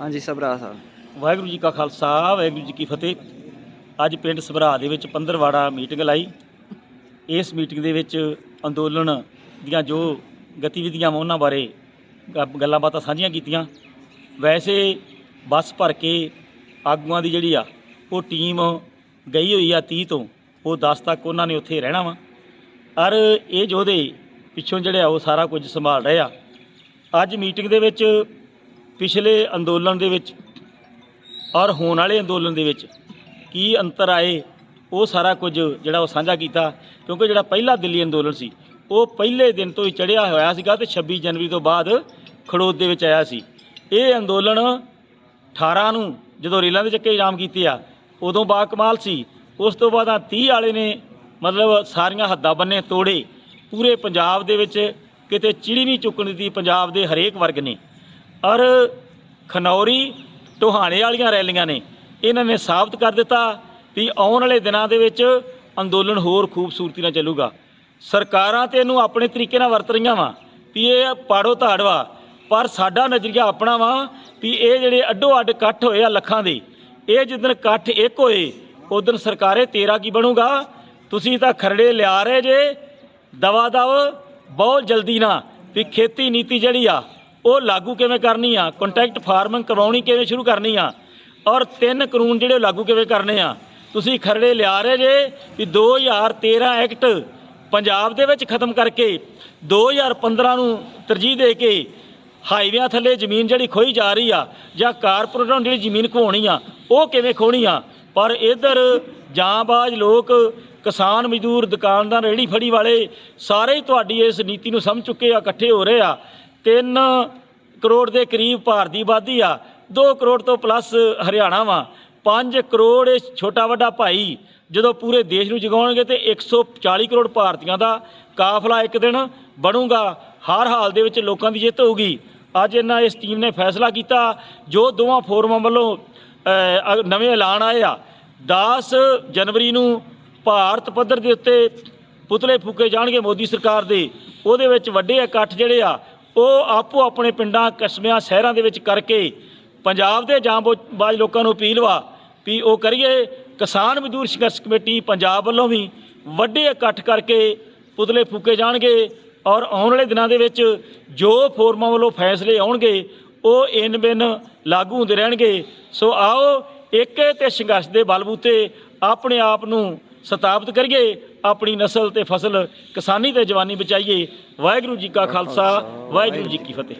ਹਾਂਜੀ ਸਭਰਾ ਸਾਹਿਬ ਵਾਹਿਗੁਰੂ ਜੀ ਕਾ ਖਾਲਸਾ, ਵਾਹਿਗੁਰੂ ਜੀ ਕੀ ਫਤਿਹ। ਅੱਜ ਪਿੰਡ ਸਭਰਾ ਦੇ ਵਿੱਚ ਪੰਦਰਵਾੜਾ ਮੀਟਿੰਗ ਲਾਈ। ਇਸ ਮੀਟਿੰਗ ਦੇ ਵਿੱਚ ਅੰਦੋਲਨ ਦੀਆਂ ਜੋ ਗਤੀਵਿਧੀਆਂ ਵਾ, ਉਹਨਾਂ ਬਾਰੇ ਗ- ਗੱਲਾਂ ਬਾਤਾਂ ਸਾਂਝੀਆਂ ਕੀਤੀਆਂ। ਵੈਸੇ ਬੱਸ ਭਰ ਕੇ ਆਗੂਆਂ ਦੀ ਜਿਹੜੀ ਆ, ਉਹ ਟੀਮ ਗਈ ਹੋਈ ਆ 30 ਤੋਂ, ਉਹ 10 ਤੱਕ ਉਹਨਾਂ ਨੇ ਉੱਥੇ ਰਹਿਣਾ ਵਾ। ਔਰ ਇਹ ਯੋਧੇ ਪਿੱਛੋਂ ਜਿਹੜੇ ਆ ਉਹ ਸਾਰਾ ਕੁਝ ਸੰਭਾਲ ਰਹੇ ਆ। ਅੱਜ ਮੀਟਿੰਗ ਦੇ ਵਿੱਚ ਪਿਛਲੇ ਅੰਦੋਲਨ ਦੇ ਵਿੱਚ ਔਰ ਹੋਣ ਵਾਲੇ ਅੰਦੋਲਨ ਦੇ ਵਿੱਚ ਕੀ ਅੰਤਰ ਆਏ, ਉਹ ਸਾਰਾ ਕੁਝ ਜਿਹੜਾ ਉਹ ਸਾਂਝਾ ਕੀਤਾ, ਕਿਉਂਕਿ ਜਿਹੜਾ ਪਹਿਲਾ ਦਿੱਲੀ ਅੰਦੋਲਨ ਸੀ, ਉਹ ਪਹਿਲੇ ਦਿਨ ਤੋਂ ਹੀ ਚੜਿਆ ਹੋਇਆ ਸੀਗਾ ਤੇ 26 ਜਨਵਰੀ ਤੋਂ ਬਾਅਦ ਖੜੋਤ ਦੇ ਵਿੱਚ ਆਇਆ ਸੀ। ਇਹ ਅੰਦੋਲਨ 18 ਨੂੰ ਜਦੋਂ ਰੇਲਾਂ ਦੇ ਚੱਕੇ ਜਾਮ ਕੀਤੇ ਆ, ਉਦੋਂ ਬਾ ਕਮਾਲ ਸੀ। ਉਸ ਤੋਂ ਬਾਅਦ ਆ 30 ਵਾਲੇ ਨੇ ਮਤਲਬ ਸਾਰੀਆਂ ਹੱਦਾਂ ਬੰਨੇ ਤੋੜੇ। ਪੂਰੇ ਪੰਜਾਬ ਦੇ ਵਿੱਚ ਕਿਤੇ ਚਿੜੀ ਨਹੀਂ ਚੁੱਕਣ ਦਿੱਤੀ, ਪੰਜਾਬ ਦੇ ਹਰੇਕ ਵਰਗ ਨੇ। ਔਰ ਖਨੌਰੀ ਟੋਹਾਣੇ ਵਾਲੀਆਂ ਰੈਲੀਆਂ ਨੇ। ਇਹਨਾਂ ਨੇ ਸਾਬਤ ਕਰ ਦਿੱਤਾ ਵੀ ਆਉਣ ਵਾਲੇ ਦਿਨਾਂ ਦੇ ਵਿੱਚ ਅੰਦੋਲਨ ਹੋਰ ਖੂਬਸੂਰਤੀ ਨਾਲ ਚੱਲੂਗਾ। ਸਰਕਾਰਾਂ ਤੇ ਇਹਨੂੰ ਆਪਣੇ ਤਰੀਕੇ ਨਾਲ ਵਰਤ ਰਹੀਆਂ ਵਾ ਵੀ ਇਹ ਪਾੜੋ ਧਾੜਵਾ। ਪਰ ਸਾਡਾ ਨਜ਼ਰੀਆ ਆਪਣਾ ਵਾ ਵੀ ਇਹ ਜਿਹੜੇ ਅੱਡੋ ਅੱਡ ਇਕੱਠ ਹੋਏ ਆ ਲੱਖਾਂ ਦੇ, ਇਹ ਜਿੱਦਣ ਇਕੱਠ ਇੱਕ ਹੋਏ, ਉਦੋਂ ਸਰਕਾਰੇ ਤੇਰਾ ਕੀ ਬਣੂਗਾ? ਤੁਸੀਂ ਤਾਂ ਖਰੜੇ ਲਿਆ ਰਹੇ ਜੇ। ਦਵਾ ਦਵ, ਬਹੁਤ ਜਲਦੀ ਨਾ ਵੀ ਖੇਤੀ ਨੀਤੀ ਜਿਹੜੀ ਆ ਉਹ ਲਾਗੂ ਕਿਵੇਂ ਕਰਨੀ ਆ? ਕੰਟੈਕਟ ਫਾਰਮਿੰਗ ਕਰਵਾਉਣੀ ਕਿਵੇਂ ਸ਼ੁਰੂ ਕਰਨੀ ਆ? ਔਰ ਤਿੰਨ ਕਾਨੂੰਨ ਜਿਹੜੇ ਲਾਗੂ ਕਿਵੇਂ ਕਰਨੇ ਆ? ਤੁਸੀਂ ਖਰੜੇ ਲਿਆ ਰਹੇ ਜੇ ਵੀ 2013 ਐਕਟ ਪੰਜਾਬ ਦੇ ਵਿੱਚ ਖਤਮ ਕਰਕੇ 2015 ਨੂੰ ਤਰਜੀਹ ਦੇ ਕੇ ਹਾਈਵੇਆਂ ਥੱਲੇ ਜ਼ਮੀਨ ਜਿਹੜੀ ਖੋਈ ਜਾ ਰਹੀ ਆ ਜਾਂ ਕਾਰਪੋਰੇਟਾਂ ਨੂੰ ਜਿਹੜੀ ਜ਼ਮੀਨ ਖੋਣੀ ਆ, ਉਹ ਕਿਵੇਂ ਖੋਣੀ ਆ? ਪਰ ਇਧਰ ਜਾਂਬਾਜ਼ ਲੋਕ, ਕਿਸਾਨ ਮਜ਼ਦੂਰ, ਦੁਕਾਨਦਾਰ ਰੇੜੀ ਫੜੀ ਵਾਲੇ ਸਾਰੇ ਹੀ ਤੁਹਾਡੀ ਇਸ ਨੀਤੀ ਨੂੰ ਸਮਝ ਚੁੱਕੇ ਆ, ਇਕੱਠੇ ਹੋ ਰਹੇ ਆ। 3 ਕਰੋੜ ਦੇ ਕਰੀਬ ਭਾਰਤੀ ਆਬਾਦੀ ਆ 2 ਕਰੋੜ ਤੋਂ ਪਲੱਸ ਹਰਿਆਣਾ ਵਾ। 5 ਕਰੋੜ ਇਹ ਛੋਟਾ ਵੱਡਾ ਭਾਈ ਜਦੋਂ ਪੂਰੇ ਦੇਸ਼ ਨੂੰ ਜਗਾਉਣਗੇ ਤੇ 140 ਕਰੋੜ ਭਾਰਤੀਆਂ ਦਾ ਕਾਫਲਾ ਇੱਕ ਦਿਨ ਬਣੂਗਾ, ਹਰ ਹਾਲ ਦੇ ਵਿੱਚ ਲੋਕਾਂ ਦੀ ਜਿੱਤ ਹੋਊਗੀ। ਅੱਜ ਇਹਨਾਂ ਇਸ ਟੀਮ ਨੇ ਫੈਸਲਾ ਕੀਤਾ, ਜੋ ਦੋਵਾਂ ਫੋਰਮਾਂ ਵੱਲੋਂ ਨਵੇਂ ਐਲਾਨ ਆਏ ਆ। 10 ਜਨਵਰੀ ਨੂੰ ਭਾਰਤ ਪੱਧਰ ਦੇ ਉੱਤੇ ਪੁਤਲੇ ਫੂਕੇ ਜਾਣਗੇ ਮੋਦੀ ਸਰਕਾਰ ਦੇ। ਉਹਦੇ ਵਿੱਚ ਵੱਡੇ ਇਕੱਠ ਜਿਹੜੇ ਆ ਉਹ ਆਪੋ ਆਪਣੇ ਪਿੰਡਾਂ, ਕਸਬਿਆਂ, ਸ਼ਹਿਰਾਂ ਦੇ ਵਿੱਚ ਕਰਕੇ ਪੰਜਾਬ ਦੇ ਜਾਂਬਾਜ਼ ਲੋਕਾਂ ਨੂੰ ਅਪੀਲ ਵਾ ਵੀ ਉਹ ਕਰੀਏ ਕਿਸਾਨ ਮਜ਼ਦੂਰ ਸੰਘਰਸ਼ ਕਮੇਟੀ ਪੰਜਾਬ ਵੱਲੋਂ ਵੀ ਵੱਡੇ ਇਕੱਠ ਕਰਕੇ ਪੁਤਲੇ ਫੂਕੇ ਜਾਣਗੇ ਔਰ ਆਉਣ ਵਾਲੇ ਦਿਨਾਂ ਦੇ ਵਿੱਚ ਜੋ ਫੋਰਮਾਂ ਵੱਲੋਂ ਫੈਸਲੇ ਆਉਣਗੇ, ਉਹ ਇਨ ਬਿਨ ਲਾਗੂ ਹੁੰਦੇ ਰਹਿਣਗੇ। ਸੋ ਆਓ ਇੱਕ ਤੇ ਸੰਘਰਸ਼ ਦੇ ਬਲਬੂਤੇ ਆਪਣੇ ਆਪ ਨੂੰ ਸਤਾਬਤ ਕਰੀਏ, ਆਪਣੀ ਨਸਲ ਤੇ ਫਸਲ ਕਿਸਾਨੀ ਤੇ ਜਵਾਨੀ ਬਚਾਈਏ। ਵਾਹਿਗੁਰੂ ਜੀ ਕਾ ਖਾਲਸਾ, ਵਾਹਿਗੁਰੂ ਜੀ ਕੀ ਫਤਿਹ।